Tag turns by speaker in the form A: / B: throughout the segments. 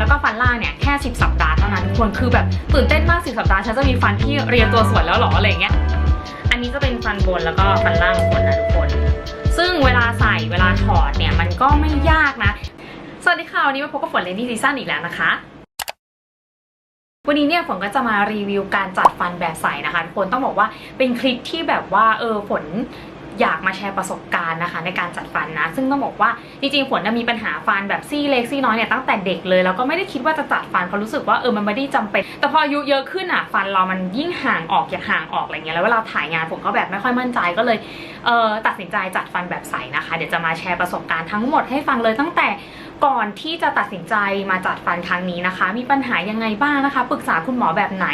A: แล้วก็ฟันล่างเนี่ยแค่ 10 สัปดาห์เท่านั้นทุกคน คือแบบตื่นเต้นมาก 10 สัปดาห์ ฉันจะมีฟันที่เรียงตัวสวยแล้วหรออะไรเงี้ย อันนี้จะเป็นฟันบนแล้วก็ฟันล่างของฝนนะทุกคน ซึ่งเวลาใส่เวลาถอดเนี่ยมันก็ไม่ยากนะ สวัสดีค่ะ วันนี้มาพบกับฝนเลนดี้ซีซั่นอีกแล้วนะคะ วันนี้เนี่ยฝนก็จะมารีวิวการจัดฟันแบบใสนะคะทุกคน ต้องบอกว่าเป็นคลิปที่แบบว่าเออฝน อยากมาแชร์ประสบการณ์นะคะ ในการจัดฟันนะ ซึ่งต้องบอกว่าจริงๆฝนมีปัญหาฟันแบบซี่เล็กซี่น้อยเนี่ยตั้งแต่เด็กเลยแล้วก็ไม่ได้คิดว่าจะจัดฟันเพราะรู้สึกว่าเออมันไม่ได้จำเป็น แต่พออายุเยอะขึ้นอะฟันเรามันยิ่งห่างออกอยากห่างออกอะไรเงี้ยแล้วเวลาถ่ายงานผมก็แบบไม่ค่อยมั่นใจก็เลยเออตัดสินใจจัดฟันแบบใสนะคะ เดี๋ยวจะมาแชร์ประสบการณ์ทั้งหมดให้ฟังเลยตั้งแต่ ก่อนที่จะตัดสินใจมาจัดฟันครั้งนี้นะคะ มีปัญหายังไงบ้างนะคะปรึกษาคุณหมอแบบไหน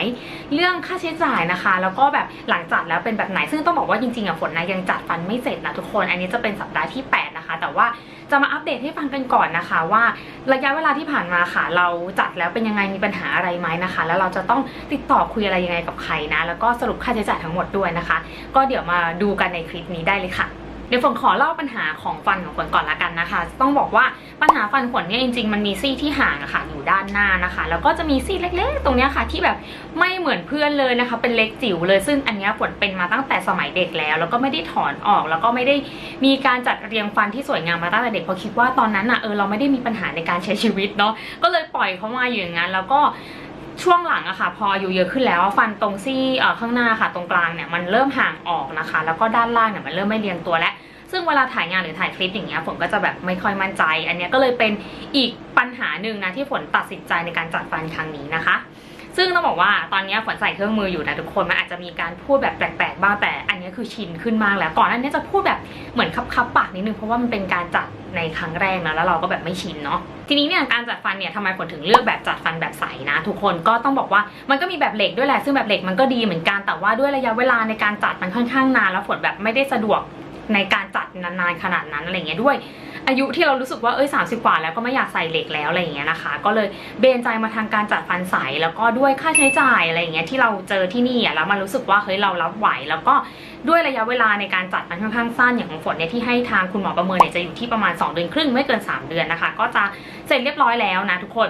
A: เรื่องค่าใช้จ่ายนะคะ แล้วก็แบบหลังจัดแล้วเป็นแบบไหน ซึ่งต้องบอกว่าจริงๆอะฝนนะยังจัดฟันไม่เสร็จนะทุกคน อันนี้จะเป็นสัปดาห์ที่ 8 นะคะ แต่ว่าจะมาอัปเดตให้ฟังกันก่อนนะคะ ว่าระยะเวลาที่ผ่านมาค่ะ เราจัดแล้วเป็นยังไงมีปัญหาอะไรไหมนะคะ แล้วเราจะต้องติดต่อคุยอะไรยังไงกับใครนะ แล้วก็สรุปค่าใช้จ่ายทั้งหมดด้วยนะคะ ก็เดี๋ยวมาดูกันในคลิปนี้ได้เลยค่ะ เดี๋ยวฝนขอเล่าปัญหาของฟันของฝนก่อนละกันนะคะ ต้องบอกว่าปัญหาฟันฝนเนี่ยจริงๆ มันมีซี่ที่ห่างอะค่ะอยู่ด้านหน้านะคะ แล้วก็จะมีซี่เล็กๆ ตรงเนี้ยค่ะ ที่แบบไม่เหมือนเพื่อนเลยนะคะ เป็นเล็กจิ๋วเลย ซึ่งอันเนี้ยฝนเป็นมาตั้งแต่สมัยเด็กแล้ว แล้วก็ไม่ได้ถอนออก แล้วก็ไม่ได้มีการจัดเรียงฟันที่สวยงามมาตั้งแต่เด็กเพราะคิดว่าตอนนั้นอะเออเราไม่ได้มีปัญหาในการใช้ชีวิตเนาะก็เลยปล่อยเขามาอยู่อย่างนั้นแล้วก็ ช่วงหลังอะค่ะ พออายู่เยอะขึ้นแล้วฟันตรงซี่ข้างหน้าค่ะตรงกลางเนี่ยมันเริ่มห่างออกนะคะ แล้วก็ด้านล่างเนี่ยมันเริ่มไม่เรียงตัวแล้วซึ่งเวลาถ่ายงานหรือถ่ายคลิปอย่างเงี้ยฝนก็จะแบบไม่ค่อยมั่นใจ อันนี้ก็เลยเป็นอีกปัญหาหนึ่งนะที่ฝนตัดสินใจในการจัดฟันครั้งนี้นะคะ ซึ่งต้องบอกว่าตอนนี้ฝนใส่เครื่องมืออยู่นะทุกคนมันอาจจะมีการพูดแบบแปลกๆบ้างแต่ อันนี้คือชินขึ้นมากแล้วก่อนอันนี้จะพูดแบบเหมือนคับๆปากนิดนึงเพราะว่ามันเป็นการจัดในครั้งแรกนะแล้วเราก็แบบไม่ชินเนาะ ทีนี้เนี่ยการจัดฟันเนี่ยทำไมฝนถึงเลือกแบบจัดฟันแบบใสนะ ทุกคนก็ต้องบอกว่ามันก็มีแบบเหล็กด้วยแหละซึ่งแบบเหล็กมันก็ดีเหมือนกันแต่ว่าด้วยระยะเวลาในการจัดมันค่อนข้างนานแล้วฝนแบบไม่ได้สะดวกในการจัดนานๆขนาดนั้นอะไรเงี้ยด้วย อายุที่เรารู้สึกว่าเอ้ยสากว่าแล้วก็ไม่อยากใส่เหล็กแล้วอะไรอย่างเงี้ยนะคะ ก็เลยเบนใจมาทางการจัดฟันใสแล้วก็ด้วยค่าใช้จ่ายอะไรอย่างเงี้ยที่เราเจอที่นี่อะแล้วมันรู้สึกว่าเฮ้ยเรารับไหวแล้วก็ด้วยระยะเวลาในการจัดมันค่อนข้างสั้นอย่างของฝนเนี่ยที่ให้ทางคุณหมอประเมินเนี่ยจะอยู่ที่ประมาณ 2 เดือนครึ่งไม่เกิน 3 เดือนนะคะ ก็จะเสร็จเรียบร้อยแล้วนะทุกคน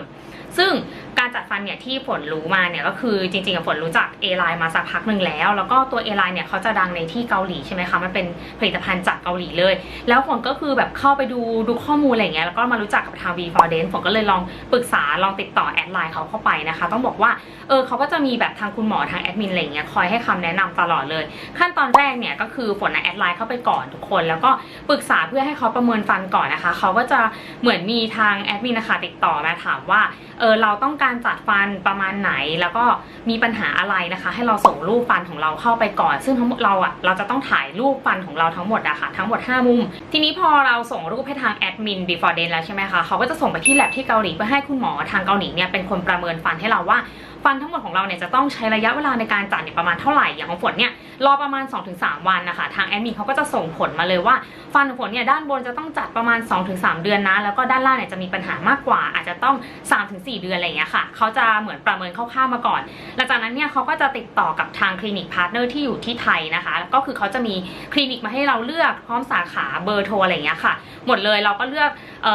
A: ซึ่ง การจัดฟันเนี่ยที่ฝนรู้มาเนี่ยก็คือจริงๆอะฝนรู้จัก A line มาสักพักหนึ่งแล้ว แล้วก็ตัว A line เนี่ยเขาจะดังในที่เกาหลีใช่ไหมคะมันเป็นผลิตภัณฑ์จากเกาหลีเลย แล้วฝนก็คือแบบเข้าไปดูดูข้อมูลอะไรเงี้ยแล้วก็มารู้จักกับทาง B for Dent ฝนก็เลยลองปรึกษาลองติดต่อแอดไลน์เขาเข้าไปนะคะ ต้องบอกว่าเออเขาก็จะมีแบบทางคุณหมอทางแอดมินอะไรเงี้ยคอยให้คำแนะนำตลอดเลย ขั้นตอนแรกเนี่ยก็คือฝนแอดไลน์เข้าไปก่อนทุกคน แล้วก็ปรึกษาเพื่อให้เขาประเมินฟันก่อนนะคะเขาก็จะเหมือนมีทางแอดมินนะคะติดต่อมาถามว่าเออเราต้องการการจัดฟันประมาณไหน แล้วก็มีปัญหาอะไรนะคะ ให้เราส่งรูปฟันของเราเข้าไปก่อน ซึ่งทั้งหมดเราอะเราจะต้องถ่ายรูปฟันของเราทั้งหมดอะค่ะทั้งหมด 5 มุม ทีนี้พอเราส่งรูปให้ทางแอดมิน before day แล้วใช่ไหมคะเขาก็จะส่งไปที่แลบที่เกาหลีเพื่อให้คุณหมอทางเกาหลีเนี่ยเป็นคนประเมินฟันให้เราว่า ฟันทั้งหมดของเราเนี่ยจะต้องใช้ระยะเวลาในการจัดเนี่ยประมาณเท่าไหร่อย่างของฝนเนี่ยรอประมาณ 2-3 วันนะคะ ทางแอดมินเขาก็จะส่งผลมาเลยว่า ฟันของฝนเนี่ยด้านบนจะต้องจัดประมาณ 2-3 เดือนนะ แล้วก็ด้านล่างเนี่ยจะมีปัญหามากกว่า อาจจะต้อง 3-4 เดือนอะไรอย่างเงี้ยค่ะเขาจะเหมือนประเมินคร่าวๆมาก่อน หลังจากนั้นเนี่ยเขาก็จะติดต่อกับทางคลินิกพาร์ทเนอร์ที่อยู่ที่ไทยนะคะก็คือเขาจะมีคลินิกมาให้เราเลือกพร้อมสาขาเบอร์โทรอะไรอย่างเงี้ยค่ะ หมดเลยเราก็เลือก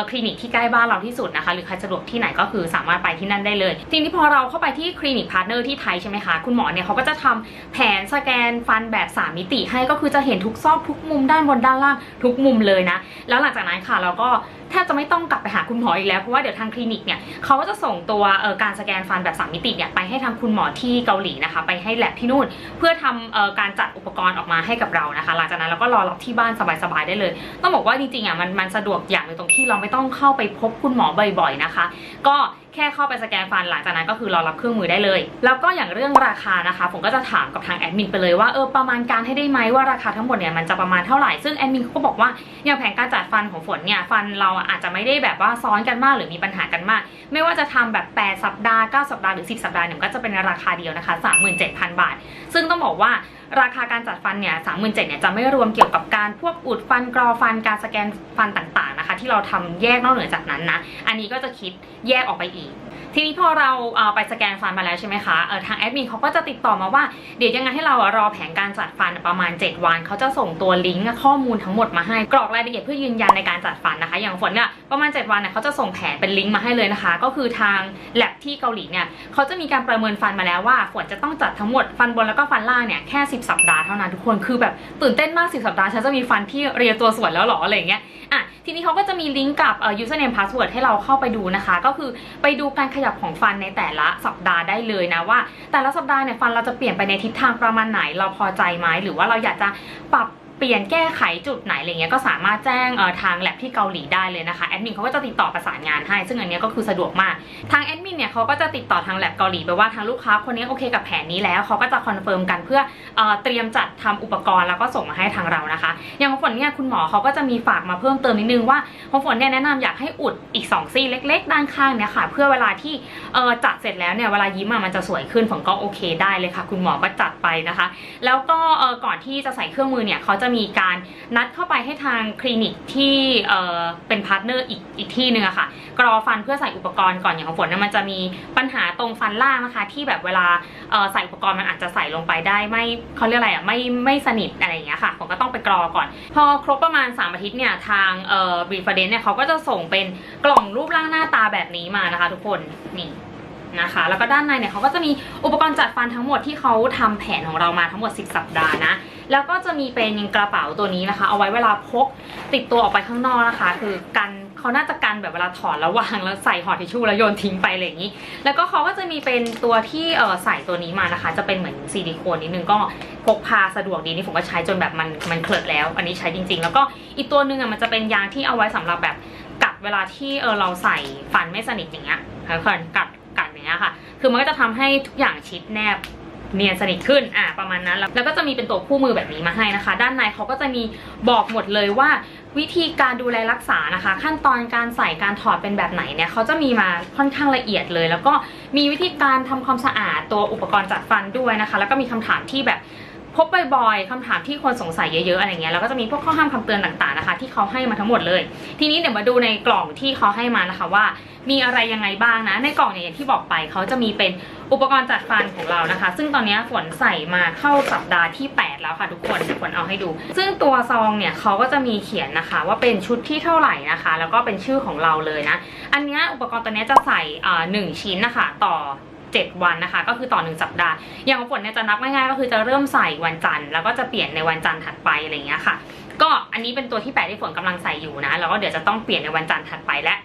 A: คลินิกที่ใกล้บ้านเราที่สุดนะคะ หรือใครสะดวกที่ไหนก็คือสามารถไปที่นั่นได้เลยทีนี้พอเราเข้าไปที่คลินิกพาร์ทเนอร์ที่ไทยใช่ไหมคะ คุณหมอเนี่ยเขาก็จะทำแผนสแกนฟันแบบ 3 มิติให้ก็คือจะเห็นทุกซอกทุกมุมด้านบนด้านล่างทุกมุมเลยนะ แล้วหลังจากนั้นค่ะเราก็ แทบจะไม่ต้องกลับไปหาคุณหมออีกแล้ว เพราะว่าเดี๋ยวทางคลินิกเนี่ยเขาก็จะส่งตัวการสแกนฟันแบบ3มิติเนี่ยไปให้ทางคุณหมอที่เกาหลีนะคะ ไปให้แลบที่นู่น เพื่อทำการจัดอุปกรณ์ออกมาให้กับเรานะคะ หลังจากนั้นเราก็รอรับที่บ้านสบายๆได้เลย ต้องบอกว่าจริงๆอะมันมันสะดวกอย่างหนึงตรงที่เราไม่ต้องเข้าไปพบคุณหมอบ่อยๆนะคะ ก็แค่เข้าไปสแกนฟันหลังจากนั้นก็คือรอรับเครื่องมือได้เลย แล้วก็อย่างเรื่องราคานะคะผมก็จะถามกับทางแอดมินไปเลยว่าเออประมาณการให้ได้ไหมว่าราคาทั้งหมดเนี่ยมันจะประมาณเท่าไหร่ซึ่งแอดมินเขาก็บอกว่าอย่างแผนการจัดฟันของฝนเนี่ยฟันเราอาจจะไม่ได้แบบว่าซ้อนกันมากหรือมีปัญหากันมาก ไม่ว่าจะทำแบบ 8 สัปดาห์ 9 สัปดาห์หรือ 10 สัปดาห์เนี่ยก็จะเป็นราคาเดียวนะคะ 37,000 บาท ซึ่งต้องบอกว่าราคาการจัดฟันเนี่ย 37,000เนี่ยจะไม่รวมเกี่ยวกับการพวกอุดฟันกรอฟันการสแกนฟันต่างๆนะ ที่เราทำแยกนอกเหนือจากนั้นนะ อันนี้ก็จะคิดแยกออกไปอีก ทีนี้พอเราเอ่อไปสแกนฟันมาแล้วใช่ไหมคะเออทางแอดมินเขาก็จะติดต่อมาว่าเดี๋ยวยังไงให้เรารอแผนการจัดฟันประมาณ 7 วันเขาจะส่งตัวลิงก์ข้อมูลทั้งหมดมาให้กรอกรายละเอียดเพื่อยืนยันในการจัดฟันนะคะ อย่างฝนเนี่ย ประมาณ 7 วันเนี่ยเขาจะส่งแผนเป็นลิงก์มาให้เลยนะคะ ก็คือทางแลบที่เกาหลีเนี่ยเขาจะมีการประเมินฟันมาแล้วว่าฝนจะต้องจัดทั้งหมดฟันบนแล้วก็ฟันล่างเนี่ยแค่ 10 สัปดาห์เท่านั้นทุกคนคือแบบตื่นเต้นมาก 10 สัปดาห์ฉันจะมีฟันที่เรียตัวสวยแล้วหรออะไรอย่างเงี้ยอะทีนี้เขาก็จะมีลิงก์กับ username password ให้เราเข้าไปดูนะคะ ก็คือไปดูการขยับของฟันในแต่ละสัปดาห์ได้เลยนะว่า แต่ละสัปดาห์เนี่ยฟันเราจะเปลี่ยนไปในทิศทางประมาณไหนเราพอใจไหมหรือว่าเราอยากจะปรับ ปลี่ยนแก้ไขจุดไหนอะไรเงี้ยก็สามารถแจ้งทางแลบที่เกาหลีได้เลยนะคะแอดมินเขาก็จะติดต่อประสานงานให้ ซึ่งอันนี้ก็คือสะดวกมากทางแอดมินเนี่ยเขาก็จะติดต่อทางแลบเกาหลีไปว่าทางลูกค้าคนนี้โอเคกับแผนนี้แล้วเขาก็จะคอนเฟิร์มกันเพื่อเออเตรียมจัดทำอุปกรณ์แล้วก็ส่งมาให้ทางเรานะคะ อย่างของฝนเนี่ยคุณหมอเขาก็จะมีฝากมาเพิ่มเติมนิดนึงว่าของฝนเนี่ยแนะนำอยากให้อุดอีก 2 ซี่เล็ก ๆ ด้านข้างเนี่ยค่ะ เพื่อเวลาที่จัดเสร็จแล้วเนี่ยเวลายิ้มมันจะสวยขึ้นฝนก็โอเคได้เลยค่ะ คุณหมอก็จัดไปนะคะ แล้วก็ก่อนที่จะใส่เครื่องมือเนี่ยเขาจะมีการนัดเข้าไปให้ทางคลินิกที่เเป็นพาร์ทเนอร์อีกอีกที่หนึ่งอะค่ะ กรอฟันเพื่อใส่อุปกรณ์ก่อนอย่างของฝนเนี่ยมันจะมีปัญหาตรงฟันล่างนะคะ ที่แบบเวลาใส่อุปกรณ์มันอาจจะใส่ลงไปได้ไม่เขาเรียกอะไรอะไม่ไม่สนิทอะไรอย่างเงี้ยค่ะผมก็ต้องไปกรอก่อน พอครบประมาณ 3 อาทิตย์เนี่ยทางเอ่อบรีฟเดนเนี่ยเขาก็จะส่งเป็นกล่องรูปร่างหน้าตาแบบนี้มานะคะ ทุกคนนี่ นะคะ แล้วก็ด้านในเนี่ยเขาก็จะมีอุปกรณ์จัดฟันทั้งหมดที่เขาทำแผนของเรามาทั้งหมด 10 สัปดาห์นะ แล้วก็จะมีเป็นกระเป๋าตัวนี้นะคะ เอาไว้เวลาพกติดตัวออกไปข้างนอกนะคะ คือกันเขาน่าจะกันแบบเวลาถอดแล้ววางแล้วใส่ห่อทิชชู่แล้วโยนทิ้งไปอะไรอย่างนี้ แล้วก็เขาก็จะมีเป็นตัวที่เออใส่ตัวนี้มานะคะ จะเป็นเหมือนซิลิโคนนิดนึงก็พกพาสะดวกดีนี่ผมก็ใช้จนแบบมันมันเคลิดแล้ว อันนี้ใช้จริง ๆ แล้วก็อีกตัวหนึงอะมันจะเป็นยางที่เอาไว้สำหรับแบบกัดเวลาที่เออเราใส่ฟันไม่สนิทอย่างเงี้ยทุกคนกัดี้ค่ะ คือมันก็จะทำให้ทุกอย่างชิดแนบเนียนสนิทขึ้น อ่า ประมาณนั้นแล้วแล้วก็จะมีเป็นตัวคู่มือแบบนี้มาให้นะคะ ด้านในเขาก็จะมีบอกหมดเลยว่า วิธีการดูแลรักษานะคะ ขั้นตอนการใส่การถอดเป็นแบบไหนเนี่ยเขาจะมีมาค่อนข้างละเอียดเลย แล้วก็มีวิธีการทำความสะอาดตัวอุปกรณ์จัดฟันด้วยนะคะ แล้วก็มีคำถามที่แบบ พบบ่อยๆคำถามที่คนสงสัยเยอะๆอะไรเงี้ยแล้วก็จะมีพวกข้อห้ามคำเตือนต่างๆนะคะ ที่เขาให้มาทั้งหมดเลย ทีนี้เดี๋ยวมาดูในกล่องที่เขาให้มานะคะว่า มีอะไรยังไงบ้างนะ ในกล่องเนี่ยอย่างที่บอกไปเขาจะมีเป็นอุปกรณ์จัดฟันของเรานะคะ ซึ่งตอนนี้ฝนใส่มาเข้าสัปดาห์ที่ 8 แล้วค่ะทุกคนเดี๋ยวฝนเอาให้ดู ซึ่งตัวซองเนี่ยเขาก็จะมีเขียนนะคะ ว่าเป็นชุดที่เท่าไหร่นะคะ แล้วก็เป็นชื่อของเราเลยนะ อันเนี้ยอุปกรณ์ตัวเนี้ยจะใส่อ่าหนึ่งชิ้นนะคะต่อ 7 วันนะคะ ก็คือต่อ1สัปดาห์ อย่างของฝนเนี่ยจะนับง่ายๆก็คือจะเริ่มใส่วันจันทร์แล้วก็จะเปลี่ยนในวันจันทร์ถัดไปอะไรอย่างเงี้ยค่ะ ก็อันนี้เป็นตัวที่8ที่ฝนกำลังใส่อยู่นะแล้วก็เดี๋ยวจะต้องเปลี่ยนในวันจันทร์ถัดไปและ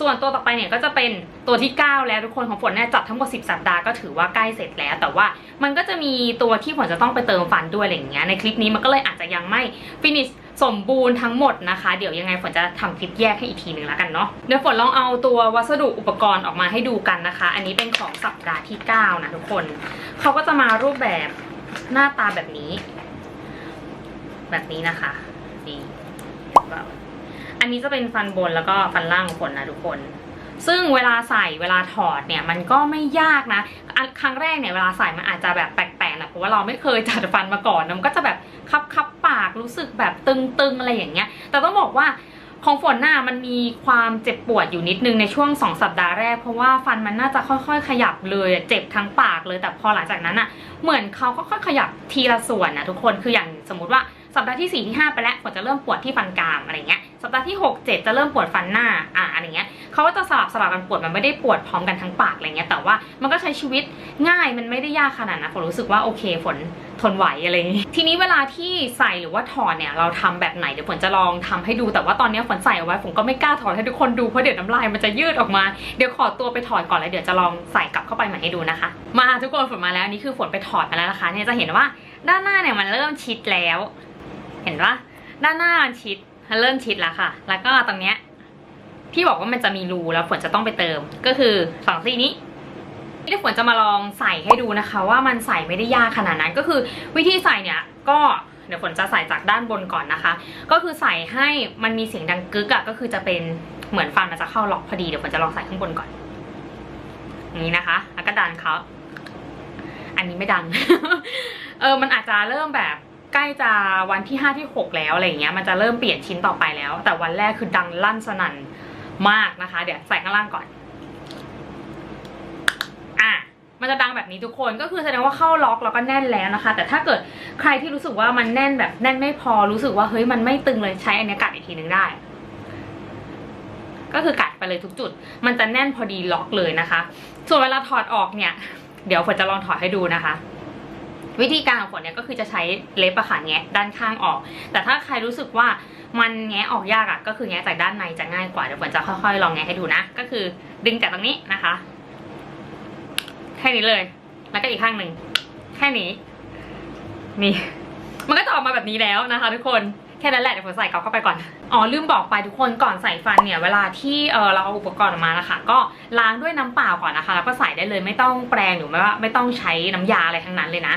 A: ส่วนตัวต่อไปเนี่ยก็จะเป็นตัวที่ 9 แล้วทุกคนของฝนเนี่ยจัดทั้งหมด10 สัปดาห์ก็ถือว่าใกล้เสร็จแล้ว แต่ว่ามันก็จะมีตัวที่ฝนจะต้องไปเติมฟันด้วยอะไรอย่างเงี้ยในคลิปนี้มันก็เลยอาจจะยังไม่ฟินิช สมบูรณ์ทั้งหมดนะคะ เดี๋ยวยังไงฝนจะทำคลิปแยกให้อีกทีหนึ่งแล้วกันเนาะเดี๋ยวฝนลองเอาตัววัสดุอุปกรณ์ออกมาให้ดูกันนะคะ อันนี้เป็นของสัปดาห์ที่ 9 นะทุกคนเขาก็จะมารูปแบบหน้าตาแบบนี้ แบบนี้นะคะนี่แบบอันนี้จะเป็นฟันบนแล้วก็ฟันล่างของฝนนะทุกคน ซึ่งเวลาใส่เวลาถอดเนี่ยมันก็ไม่ยากนะ ครั้งแรกเนี่ยเวลาใส่มันอาจจะแบบแปลกๆนะเพราะว่าเราไม่เคยจัดฟันมาก่อนนะมันก็จะแบบคับคับปากรู้สึกแบบตึงๆอะไรอย่างเงี้ย แต่ต้องบอกว่าของฝนน่ะมันมีความเจ็บปวดอยู่นิดนึงในช่วง 2 สัปดาห์แรก เพราะว่าฟันมันน่าจะค่อยๆ ขยับเลยเจ็บทั้งปากเลยแต่พอหลังจากนั้นอะเหมือนเขาก็ค่อยๆขยับทีละส่วนนะทุกคนคืออย่างสมมติว่าสัปดาห์ที่4ที่5ไปแล้วฝนจะเริ่มปวดที่ฟันกรามอะไรเงี้ย สัปดาห์ที่6 7จะเริ่มปวดฟันหน้าอ่าอะไรเงี้ยเขาก็จะสลับสลับกันปวดมันไม่ได้ปวดพร้อมกันทั้งปากอะไรเงี้ยแต่ว่ามันก็ใช้ชีวิตง่ายมันไม่ได้ยากขนาดนั้นฝนรู้สึกว่าโอเคฝนทนไหวอะไรอย่างงี้ทีนี้เวลาที่ใส่หรือว่าถอดเนี่ยเราทำแบบไหนเดี๋ยวฝนจะลองทำให้ดูแต่ว่าตอนนี้ฝนใส่เอาไว้ผมก็ไม่กล้าถอดให้ทุกคนดูเพราะเดี๋ยวน้ำลายมันจะยืดออกมาเดี๋ยวขอตัวไปถอดก่อนแล้วเดี๋ยวจะลองใส่กลับเข้าไปใหม่ให้ดูนะคะ มาทุกคนฝนมาแล้วนี่คือฝนไปถอดมาแล้วนะคะเนี่ยจะเห็นว่าด้านหน้าเนี่ยมันเริ่มชิดแล้ว เห็นปะด้านหน้ามันชิด เริ่มชิดแล้วค่ะ แล้วก็ตรงเนี้ยที่บอกว่ามันจะมีรูแล้วฝนจะต้องไปเติม ก็คือสองซี่นี้ที่ฝนจะมาลองใส่ให้ดูนะคะ ว่ามันใส่ไม่ได้ยากขนาดนั้นก็คือวิธีใส่เนี่ยก็เดี๋ยวฝนจะใส่จากด้านบนก่อนนะคะ ก็คือใส่ให้มันมีเสียงดังกึกอะก็คือจะเป็นเหมือนฟันมันจะเข้าล็อกพอดีเดี๋ยวฝนจะลองใส่ข้างบนก่อนนี้นะคะแล้วก็ดันเขาอันนี้ไม่ดัง เออมันอาจจะเริ่มแบบ ใกล้จะวันที่ห้าที่หกแล้วอะไรเงี้ยมันจะเริ่มเปลี่ยนชิ้นต่อไปแล้ว แต่วันแรกคือดังลั่นสนั่นมากนะคะ เดี๋ยวใส่ข้างล่างก่อนอะมันจะดังแบบนี้ทุกคนก็คือแสดงว่าเข้าล็อกแล้วก็แน่นแล้วนะคะ แต่ถ้าเกิดใครที่รู้สึกว่ามันแน่นแบบแน่นไม่พอรู้สึกว่าเฮ้ยมันไม่ตึงเลยใช้อันนี้กัดอีกทีนึงได้ก็คือกัดไปเลยทุกจุด มันจะแน่นพอดีล็อกเลยนะคะ ส่วนเวลาถอดออกเนี่ย เดี๋ยวฝนจะลองถอดให้ดูนะคะ วิธีการของฝนเนี่ยก็คือจะใช้เล็บอะค่ะแงะด้านข้างออก แต่ถ้าใครรู้สึกว่ามันแงะออกยากอะก็คือแงะจากด้านในจะง่ายกว่าเดี๋ยวฝนจะค่อยๆลองแงะให้ดูนะ ก็คือดึงจากตรงนี้นะคะ แค่นี้เลย แล้วก็อีกข้างหนึ่งแค่นี้นี่มันก็จะออกมาแบบนี้แล้วนะคะ ทุกคน แค่นั้นแหละเดี๋ยวผมใส่กลับเข้าไปก่อน อ๋อลืมบอกไปทุกคนก่อนใส่ฟันเนี่ยเวลาที่เออเราเอาอุปกรณ์ออกมานะคะ ก็ล้างด้วยน้ำเปล่าก่อนนะคะ แล้วก็ใส่ได้เลยไม่ต้องแปรงหรือไม่ว่าไม่ต้องใช้น้ำยาอะไรทั้งนั้นเลยนะ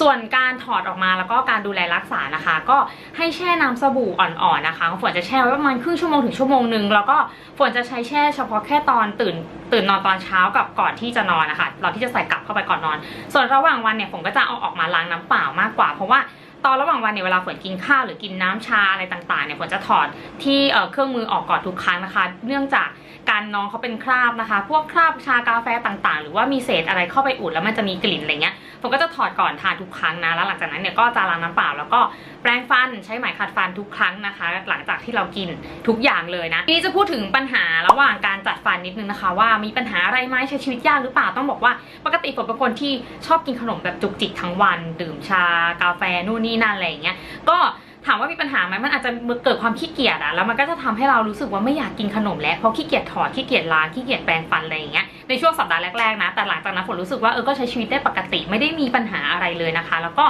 A: ส่วนการถอดออกมาแล้วก็การดูแลรักษานะคะ ก็ให้แช่น้ำสบู่อ่อนๆนะคะฝนจะแช่ไว้ประมาณครึ่งชั่วโมงถึงชั่วโมงหนึ่งแล้วก็ฝนจะใช้แช่เฉพาะแค่ตอนตื่นตื่นนอนตอนเช้ากับก่อนที่จะนอนนะคะเราที่จะใส่กลับเข้าไปก่อนนอน ส่วนระหว่างวันเนี่ยผมก็จะเอาออกมาล้างน้ำเปล่ามากกว่าเพราะว่า ตอนระหว่างวันเนี่ยเวลาฝนกินข้าวหรือกินน้ำชาอะไรต่างๆเนี่ยฝนจะถอดที่เอ่อเครื่องมือออกก่อนทุกครั้งนะคะ เนื่องจากการน้องเขาเป็นคราบนะคะ พวกคราบชากาแฟต่างๆ หรือว่ามีเศษอะไรเข้าไปอุดแล้วมันจะมีกลิ่นอะไรเงี้ยผมก็จะถอดก่อนทานทุกครั้งนะแล้วหลังจากนั้นเนี่ยก็จะล้างน้ำเปล่าแล้วก็ แปรงฟันใช้ไหมขัดฟันทุกครั้งนะคะ หลังจากที่เรากินทุกอย่างเลยนะทีนี้จะพูดถึงปัญหาระหว่างการจัดฟันนิดนึงนะคะ ว่ามีปัญหาอะไรไหมใช้ชีวิตยากหรือเปล่าต้องบอกว่า ปกติผมเป็นคนที่ชอบกินขนมแบบจุกจิกทั้งวัน ดื่มชากาแฟนู่นนี่นั่นอะไรอย่างเงี้ยก็ถามว่ามีปัญหาไหมมันอาจจะเกิดความขี้เกียจอะแล้วมันก็จะทำให้เรารู้สึกว่าไม่อยากกินขนมแล้วเพราะขี้เกียจถอดขี้เกียจล้างขี้เกียจแปรงฟันอะไรอย่างเงี้ยในช่วงสัปดาห์แรกๆนะแต่หลังจากนั้นฝนรู้สึกว่าเออก็ใช้ชีวิตได้ปกติไม่ได้มีปัญหาอะไรเลยนะคะ แล้วก็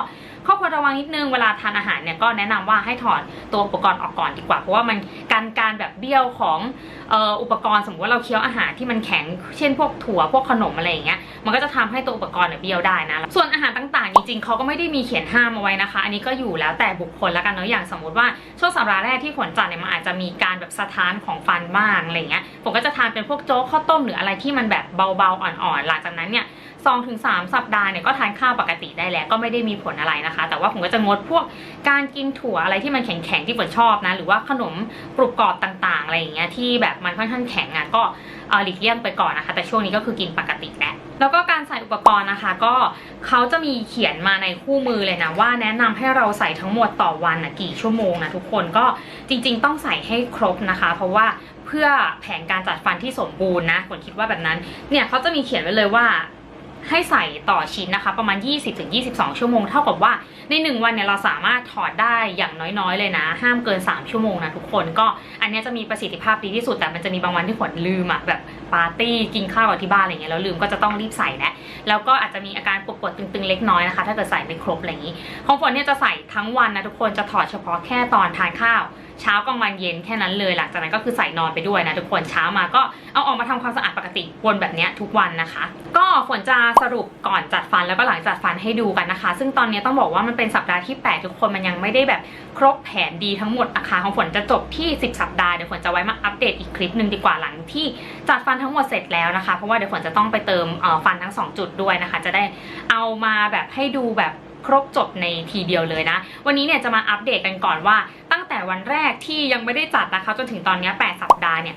A: ข้อควรระวังนิดนึงเวลาทานอาหารเนี่ยก็แนะนำว่าให้ถอดตัวอุปกรณ์ออกก่อนดีกว่า เพราะว่ามันการการแบบเบี้ยวของอ,อ,อุปกรณ์สมมติว่าเราเคี้ยวอาหารที่มันแข็ง เช่นพวกถั่วพวกขนมอะไรอย่างเงี้ยมันก็จะทำให้ตัวอุปกรณ์เนี่ยเบี้ยวได้นะ ส่วนอาหารต่างๆ จริงๆเขาก็ไม่ได้มีเขียนห้ามเอาไว้นะคะ อันนี้ก็อยู่แล้วแต่บุคคลแล้วกันเนาะอย่างสมมติว่าช่วงสัปดาห์แรกที่ฝนจัดเนี่ยมันอาจจะมีการแบบสะท้านของฟันบ้างอะไรเงี้ยผมก็จะทานเป็นพวกโจ๊กข้าวต้มหรืออะไรที่มันแบบเบาๆอ่อนๆหลังจากนั้นเนี่ยสองถึงสามสัปดาห์เนี่ยก็ทานข้าวปกติได้แล้วก็ไม่ได้มีผลอะไรนะคะแต่ว่าผมก็จะงดพวกการกินถั่วอะไรที่มันแข็งๆที่ฝนชอบนะ หรือว่าขนมกรุบกรอบต่างๆอะไรอย่างเงี้ยที่แบบมันค่อนข้างแข็งอะก็หลีกเลี่ยงไปก่อนนะคะ แต่ช่วงนี้ก็คือกินปกติแล้วแล้วก็การใส่อุปกรณ์นะคะ ก็เขาจะมีเขียนมาในคู่มือเลยนะว่าแนะนำให้เราใส่ทั้งหมดต่อวันนะกี่ชั่วโมงนะทุกคนก็จริง ๆ ต้องใส่ให้ครบนะคะ เพราะว่าเพื่อแผนการจัดฟันที่สมบูรณ์นะฝนคิดว่าแบบนั้นเนี่ยเขาจะมีเขียนไว้เลยว่า ให้ใส่ต่อชิ้นนะคะ ประมาณ 20-22 ชั่วโมง เท่ากับว่าใน 1 วันเนี่ยเราสามารถถอดได้อย่างน้อยๆ เลยนะ ห้ามเกิน 3 ชั่วโมงนะทุกคนก็อันนี้จะมีประสิทธิภาพดีที่สุดแต่มันจะมีบางวันที่ขนลืมอะแบบ ปาร์ตี้กินข้าวกับที่บ้านอะไรเงี้ยแล้วลืมก็จะต้องรีบใส่แล้วแล้วก็อาจจะมีอาการปวดๆตึงๆเล็กน้อยนะคะ ถ้าเกิดใส่ไม่ครบอะไรอย่างนี้ของฝนเนี่ยจะใส่ทั้งวันนะทุกคนจะถอดเฉพาะแค่ตอนทานข้าว เช้ากลางวันเย็นแค่นั้นเลยหลังจากนั้นก็คือใส่นอนไปด้วยนะทุกคนเช้ามาก็เอาออกมาทำความสะอาดปกติวนแบบนี้ทุกวันนะคะ ก็ฝนจะสรุปก่อนจัดฟันแล้วก็หลังจัดฟันให้ดูกันนะคะ ซึ่งตอนนี้ต้องบอกว่ามันเป็นสัปดาห์ที่ 8 ทุกคนมันยังไม่ได้แบบครบแผนดีทั้งหมดอาคารของฝนจะจบที่ 10 สัปดาห์เดี๋ยวฝนจะไว้มาอัปเดตอีกคลิปหนึ่งดีกว่าหลังที่จัดฟันทั้งหมดเสร็จแล้วนะคะ เพราะว่าเดี๋ยวฝนจะต้องไปเติมฟันทั้งสองจุดด้วยนะคะ จะได้เอามาแบบให้ดูแบบ ครบจบในทีเดียวเลยนะ วันนี้เนี่ยจะมาอัปเดตกันก่อนว่า ตั้งแต่วันแรกที่ยังไม่ได้จัดนะคะจนถึงตอนนี้ 8 สัปดาห์เนี่ย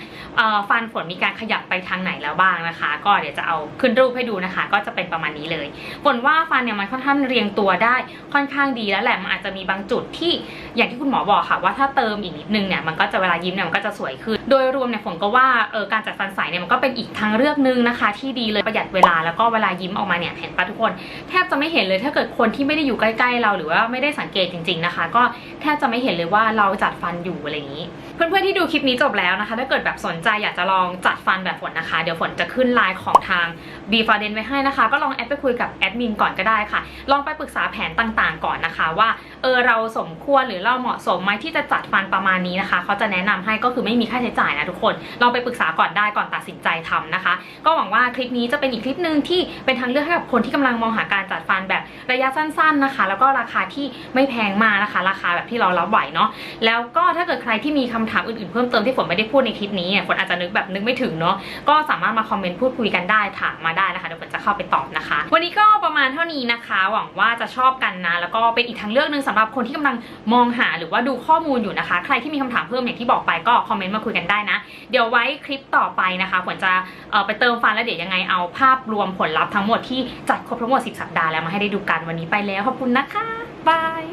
A: ฟันฝนมีการขยับไปทางไหนแล้วบ้างนะคะ ก็เดี๋ยวจะเอาขึ้นรูปให้ดูนะคะ ก็จะเป็นประมาณนี้เลยฝนว่าฟันเนี่ยมันค่อนข้างเรียงตัวได้ค่อนข้างดีแล้วแหละมันอาจจะมีบางจุดที่อย่างที่คุณหมอบอกค่ะว่าถ้าเติมอีกนิดนึงเนี่ยมันก็จะเวลายิ้มเนี่ยมันก็จะสวยขึ้น โดยรวมเนี่ยฝนก็ว่าเออการจัดฟันใสเนี่ยมันก็เป็นอีกทางเลือกนึงนะคะ ที่ดีเลยประหยัดเวลาแล้วก็เวลายิ้มออกมาเนี่ยเห็นปะทุกคน แทบจะไม่เห็นเลยถ้าเกิดคนที่ไไม่ได้อยู่ใกล้ๆเราหรือว่าไม่ได้สังเกตจริง ๆนะคะ ก็แทบจะไม่เห็นเลยว่าเราจัดฟันอยู่อะไรอย่างนี้ เพื่อนๆที่ดูคลิปนี้จบแล้วนะคะ ถ้าเกิดแบบสนใจอยากจะลองจัดฟันแบบฝนนะคะ เดี๋ยวฝนจะขึ้นไลน์ของทาง b f a r d e n ไว้ให้นะคะ ก็ลองแอดไปคุยกับแอดมินก่อนก็ได้ค่ะ ลองไปปรึกษาแผนต่างๆ ก่อนนะคะ ว่าเออเราสมควรหรือเราเหมาะสมไหมที่จะจัดฟันประมาณนี้นะคะเขาจะแนะนำให้ก็คือไม่มีค่าใช้จ่ายนะทุกคนลองไปปรึกษาก่อนได้ก่อนตัดสินใจทำนะคะ ก็หวังว่าคลิปนี้จะเป็นอีกคลิปหนึ่งที่เป็นทางเลือกให้กับคนที่กำลังมองหาการจัดฟันแบบระยะสั้นๆนะคะ แล้วก็ราคาที่ไม่แพงมากนะคะ ราคาแบบที่เรารับไหวเนาะแล้วก็ถ้าเกิดใครที่มีคำถามอื่นๆเพิ่มเติมที่ฝนไม่ได้พูดในคลิปนี้เนี่ยฝนอาจจะนึกแบบนึกไม่ถึงเนาะก็สามารถมาคอมเมนต์พูดคุยกันได้ถามมาได้นะคะเดี๋ยวฝนจะเข้าไปตอบนะคะ วันนี้ก็ประมาณเท่านี้นะคะ หวังว่าจะชอบกันนะแล้วก็เป็นอีกทางเลือกหนึ่งสำหรับคนที่กำลังมองหาหรือว่าดูข้อมูลอยู่นะคะ ใครที่มีคำถามเพิ่มอย่างที่บอกไปก็คอมเมนต์มาคุยกันได้นะ เดี๋ยวไว้คลิปต่อไปนะคะฝนจะไปเติมฟันแล้วเดี๋ยวยังไงเอาภาพรวมผลลัพธ์ทั้งหมดที่จัดครบทั้งหมด 10 สัปดาห์แล้วมาให้ได้ดูกันวันนี้ไปแล้วขอบคุณนะคะบาย